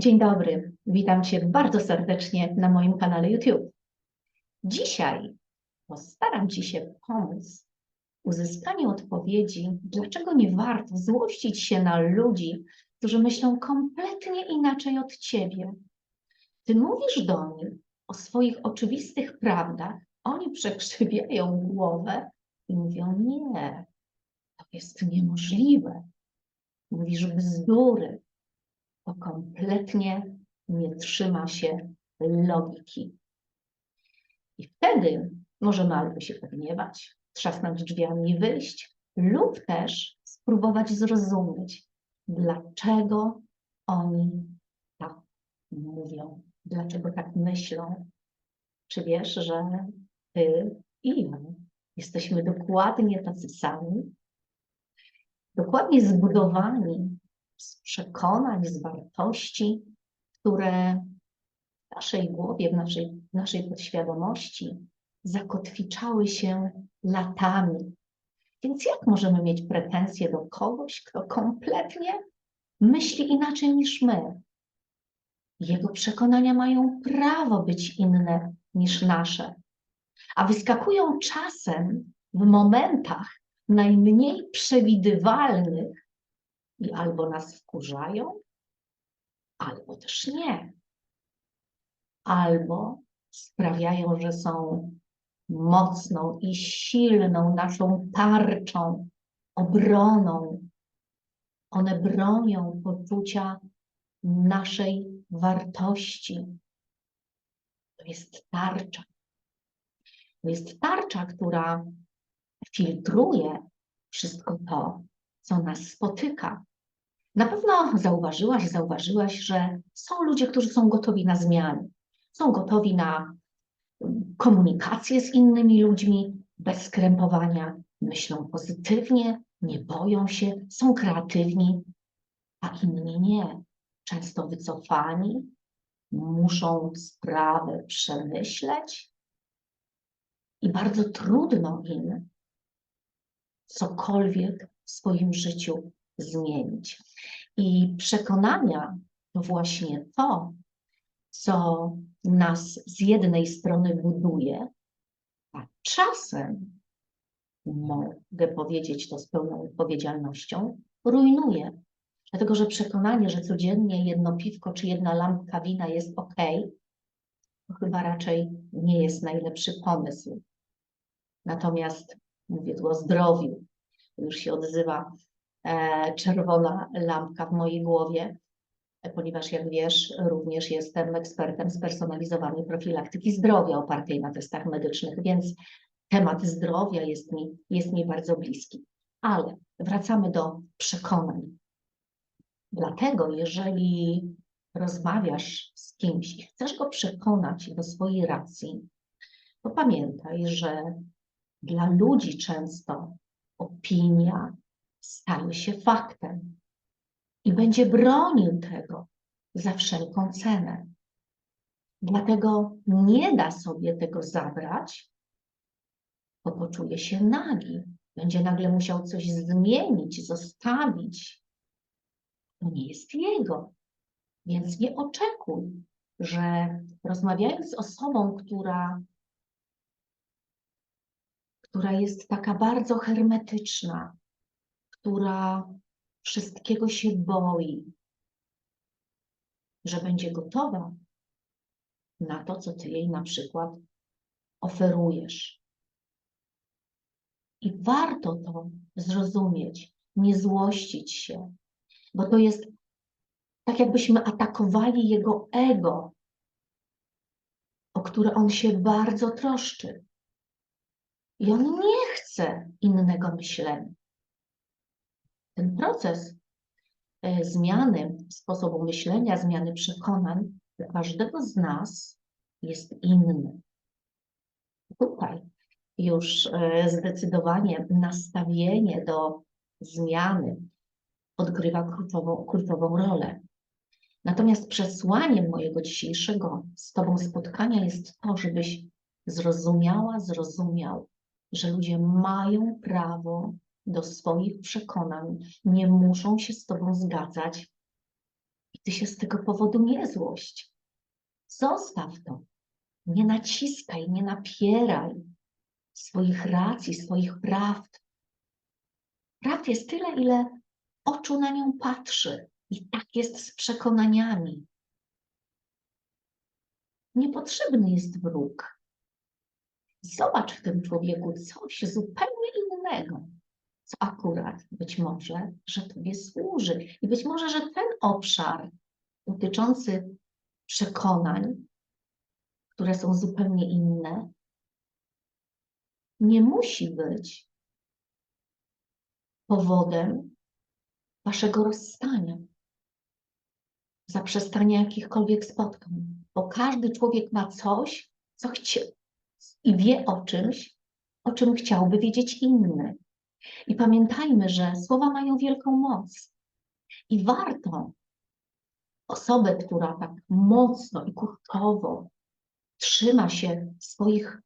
Dzień dobry, witam Cię bardzo serdecznie na moim kanale YouTube. Dzisiaj postaram Ci się pomóc w uzyskaniu odpowiedzi, dlaczego nie warto złościć się na ludzi, którzy myślą kompletnie inaczej od Ciebie. Ty mówisz do nich o swoich oczywistych prawdach, oni przekrzywiają głowę i mówią: Nie, to jest niemożliwe. Mówisz bzdury, to kompletnie nie trzyma się logiki. I wtedy możemy albo się pogniewać, trzasnąć drzwiami i wyjść, lub też spróbować zrozumieć, dlaczego oni tak mówią, dlaczego tak myślą. Czy wiesz, że ty i ja jesteśmy dokładnie tacy sami, dokładnie zbudowani z przekonań, z wartości, które w naszej głowie, w naszej, w naszej podświadomości zakotwiczały się latami. Więc jak możemy mieć pretensje do kogoś, kto kompletnie myśli inaczej niż my? Jego przekonania mają prawo być inne niż nasze, a wyskakują czasem w momentach najmniej przewidywalnych i albo nas wkurzają, albo też nie. Albo sprawiają, że są mocną i silną naszą tarczą, obroną. One bronią poczucia naszej wartości. To jest tarcza. To jest tarcza, która filtruje wszystko to, co nas spotyka. Na pewno zauważyłaś, zauważyłaś, że są ludzie, którzy są gotowi na zmiany, są gotowi na mm, komunikację z innymi ludźmi bez skrępowania, myślą pozytywnie, nie boją się, są kreatywni, a inni nie. Często wycofani, muszą sprawę przemyśleć i bardzo trudno im cokolwiek w swoim życiu zmienić. I przekonania to właśnie to, co nas z jednej strony buduje, a czasem, mogę powiedzieć to z pełną odpowiedzialnością, rujnuje. Dlatego, że przekonanie, że codziennie jedno piwko czy jedna lampka wina jest ok, to chyba raczej nie jest najlepszy pomysł. Natomiast mówię tu o zdrowiu, już się odzywa czerwona lampka w mojej głowie, e, ponieważ jak wiesz, również jestem ekspertem spersonalizowanej profilaktyki zdrowia opartej na testach medycznych, więc temat zdrowia jest mi, jest mi bardzo bliski. Ale wracamy do przekonań. Dlatego, jeżeli rozmawiasz z kimś i chcesz go przekonać do swojej racji, to pamiętaj, że dla ludzi często opinia, staje się faktem i będzie bronił tego za wszelką cenę. Dlatego nie da sobie tego zabrać, bo poczuje się nagi. Będzie nagle musiał coś zmienić, zostawić. To nie jest jego. Więc nie oczekuj, że rozmawiając z osobą, która, która jest taka bardzo hermetyczna, która wszystkiego się boi, że będzie gotowa na to, co ty jej na przykład oferujesz. I warto to zrozumieć, nie złościć się, bo to jest tak, jakbyśmy atakowali jego ego, o które on się bardzo troszczy. I on nie chce innego myślenia. Ten proces e, zmiany sposobu myślenia, zmiany przekonań dla każdego z nas jest inny. Tutaj już e, zdecydowanie nastawienie do zmiany odgrywa kluczową, kluczową rolę. Natomiast przesłaniem mojego dzisiejszego z Tobą spotkania jest to, żebyś zrozumiała, zrozumiał, że ludzie mają prawo do swoich przekonań, nie muszą się z Tobą zgadzać, I ty się z tego powodu nie złość. Zostaw to. Nie naciskaj, nie napieraj swoich racji, swoich prawd. Prawd jest tyle, ile oczu na nią patrzy. I tak jest z przekonaniami. Niepotrzebny jest wróg. Zobacz w tym człowieku coś zupełnie innego, co akurat być może, że Tobie służy. I być może, że ten obszar dotyczący przekonań, które są zupełnie inne, nie musi być powodem Waszego rozstania, zaprzestania jakichkolwiek spotkań, bo każdy człowiek ma coś, co chce i wie o czymś, o czym chciałby wiedzieć inny. I pamiętajmy, że słowa mają wielką moc. I warto osobę, która tak mocno i kurczowo trzyma się swoich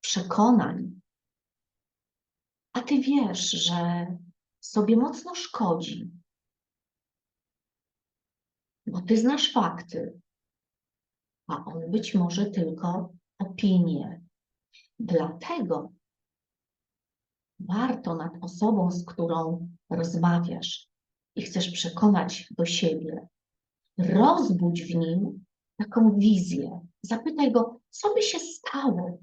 przekonań, a ty wiesz, że sobie mocno szkodzi, bo ty znasz fakty, a on być może tylko opinie. Dlatego warto nad osobą, z którą rozmawiasz i chcesz przekonać do siebie, rozbudź w nim taką wizję. Zapytaj go, co by się stało,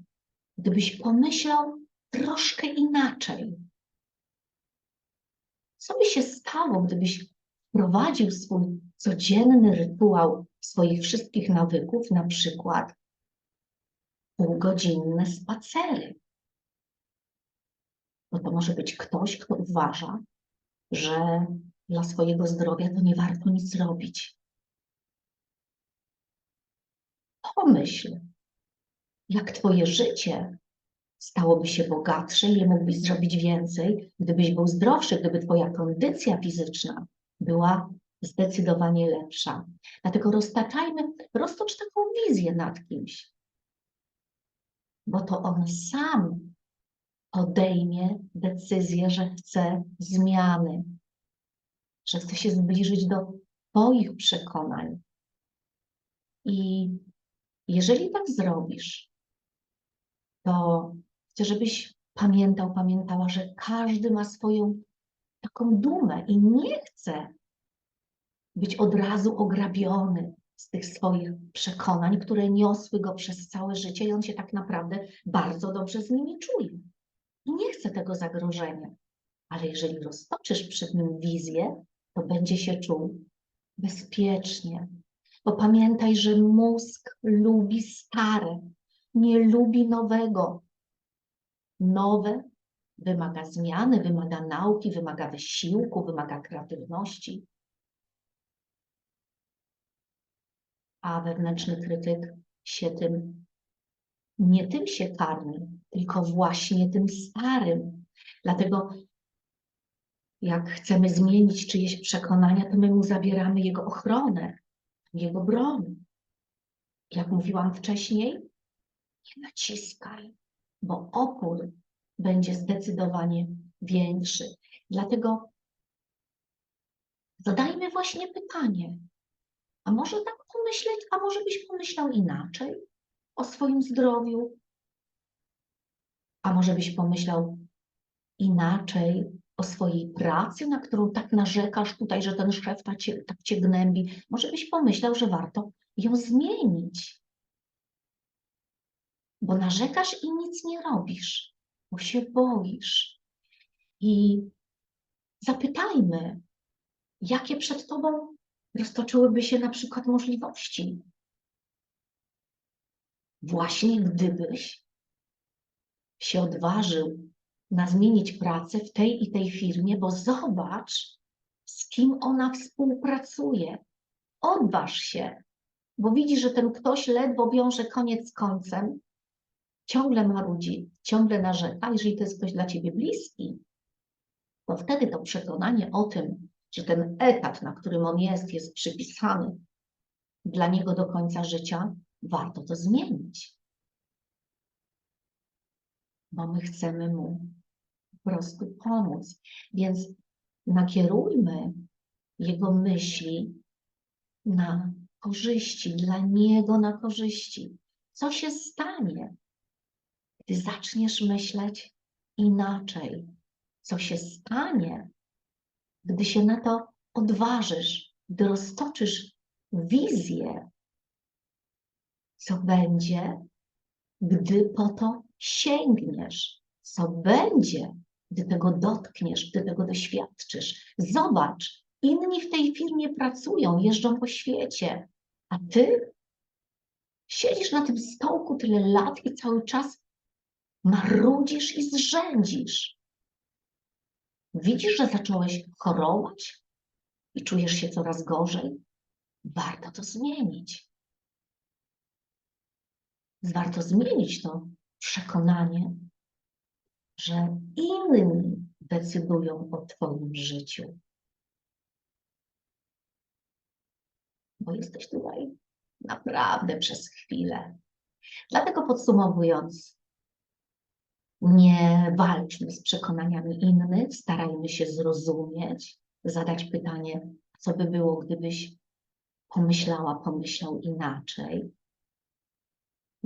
gdybyś pomyślał troszkę inaczej. Co by się stało, gdybyś wprowadził swój codzienny rytuał swoich wszystkich nawyków, na przykład półgodzinne spacery? Bo to może być ktoś, kto uważa, że dla swojego zdrowia to nie warto nic robić. Pomyśl, jak Twoje życie stałoby się bogatsze, ile mógłbyś zrobić więcej, gdybyś był zdrowszy, gdyby Twoja kondycja fizyczna była zdecydowanie lepsza. Dlatego roztaczajmy, roztocz taką wizję nad kimś, bo to on sam podejmie decyzję, że chce zmiany, że chce się zbliżyć do Twoich przekonań. I jeżeli tak zrobisz, to chcę, żebyś pamiętał, pamiętała, że każdy ma swoją taką dumę i nie chce być od razu ograbiony z tych swoich przekonań, które niosły go przez całe życie i on się tak naprawdę bardzo dobrze z nimi czuje. I nie chce tego zagrożenia. Ale jeżeli roztoczysz przed nim wizję, to będzie się czuł bezpiecznie. Bo pamiętaj, że mózg lubi stare, nie lubi nowego. Nowe wymaga zmiany, wymaga nauki, wymaga wysiłku, wymaga kreatywności. A wewnętrzny krytyk się tym, nie tym się karmi, tylko właśnie tym starym. Dlatego jak chcemy zmienić czyjeś przekonania, to my mu zabieramy jego ochronę, jego broń. Jak mówiłam wcześniej, nie naciskaj, bo opór będzie zdecydowanie większy. Dlatego zadajmy właśnie pytanie, a może tak pomyśleć, a może byś pomyślał inaczej o swoim zdrowiu? A może byś pomyślał inaczej o swojej pracy, na którą tak narzekasz tutaj, że ten szef tak cię, tak cię gnębi? Może byś pomyślał, że warto ją zmienić? Bo narzekasz i nic nie robisz, bo się boisz. I zapytajmy, jakie przed Tobą roztoczyłyby się na przykład możliwości. Właśnie gdybyś się odważył na zmienić pracę w tej i tej firmie, bo zobacz, z kim ona współpracuje. Odważ się, bo widzisz, że ten ktoś ledwo wiąże koniec z końcem, ciągle marudzi, ciągle narzeka, jeżeli to jest ktoś dla ciebie bliski, to wtedy to przekonanie o tym, że ten etat, na którym on jest, jest przypisany dla niego do końca życia, warto to zmienić. Bo my chcemy mu po prostu pomóc. Więc nakierujmy jego myśli na korzyści, dla niego na korzyści. Co się stanie, gdy zaczniesz myśleć inaczej? Co się stanie, gdy się na to odważysz, gdy roztoczysz wizję? Co będzie, gdy po to sięgniesz? Co będzie, gdy tego dotkniesz, gdy tego doświadczysz? Zobacz, inni w tej firmie pracują, jeżdżą po świecie, a ty siedzisz na tym stołku tyle lat i cały czas marudzisz i zrzędzisz. Widzisz, że zacząłeś chorować i czujesz się coraz gorzej? Warto to zmienić. Warto zmienić to przekonanie, że inni decydują o Twoim życiu. Bo jesteś tutaj naprawdę przez chwilę. Dlatego podsumowując, nie walczmy z przekonaniami innych, starajmy się zrozumieć, zadać pytanie, co by było, gdybyś pomyślała, pomyślał inaczej.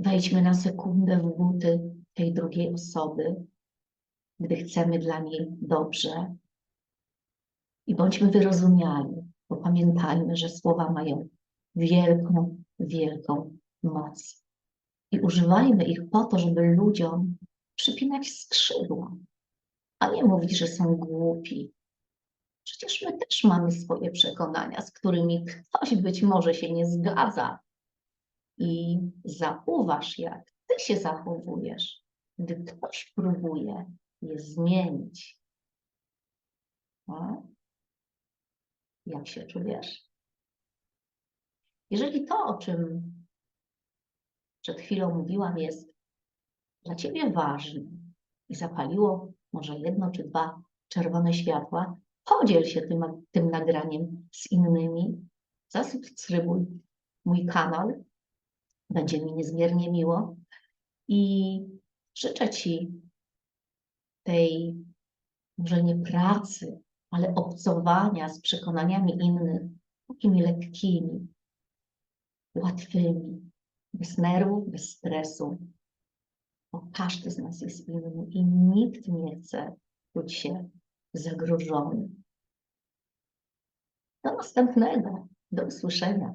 Wejdźmy na sekundę w buty tej drugiej osoby, gdy chcemy dla niej dobrze. I bądźmy wyrozumiali, bo pamiętajmy, że słowa mają wielką, wielką moc. I używajmy ich po to, żeby ludziom przypinać skrzydła, a nie mówić, że są głupi. Przecież my też mamy swoje przekonania, z którymi ktoś być może się nie zgadza. I zauważ, jak ty się zachowujesz, gdy ktoś próbuje je zmienić. No? Jak się czujesz? Jeżeli to, o czym przed chwilą mówiłam, jest dla Ciebie ważne i zapaliło może jedno czy dwa czerwone światła, podziel się tym, tym nagraniem z innymi, zasubskrybuj mój kanał, będzie mi niezmiernie miło i życzę Ci tej może nie pracy, ale obcowania z przekonaniami innych takimi lekkimi, łatwymi, bez nerwów, bez stresu, bo każdy z nas jest inny i nikt nie chce czuć się zagrożony. Do następnego, do usłyszenia.